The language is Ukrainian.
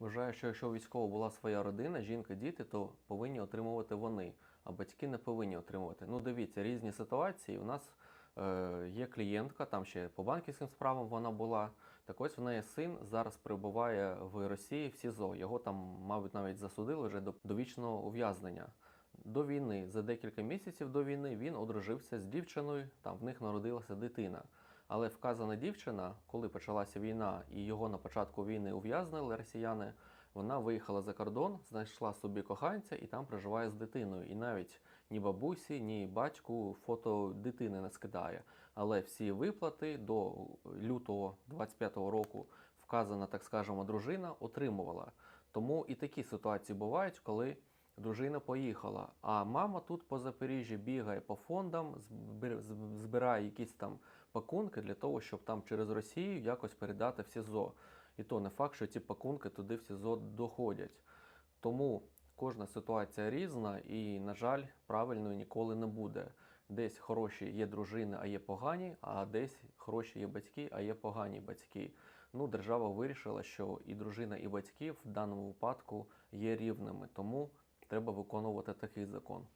Вважаю, що якщо у військового була своя родина, жінка, діти, то повинні отримувати вони, а батьки не повинні отримувати. Ну, дивіться, різні ситуації. У нас е, є клієнтка, там ще по банківським справам вона була. Так ось в неї син зараз перебуває в Росії в СІЗО. Його там, мабуть, навіть засудили вже до довічного ув'язнення. До війни, за декілька місяців до війни, він одружився з дівчиною, там в них народилася дитина. Але вказана дівчина, коли почалася війна і його на початку війни ув'язнили росіяни, вона виїхала за кордон, знайшла собі коханця і там проживає з дитиною. І навіть ні бабусі, ні батьку фото дитини не скидає. Але всі виплати до лютого 25-го року вказана, так скажемо, дружина отримувала. Тому і такі ситуації бувають, коли дружина поїхала, а мама тут по Запоріжжі бігає по фондам, збирає якісь там пакунки для того, щоб там через Росію якось передати в СІЗО. І то не факт, що ці пакунки туди в СІЗО доходять. Тому кожна ситуація різна і, на жаль, правильною ніколи не буде. Десь хороші є дружини, а є погані, а десь хороші є батьки, а є погані батьки. Ну, держава вирішила, що і дружина, і батьки в даному випадку є рівними, тому треба виконувати такий закон.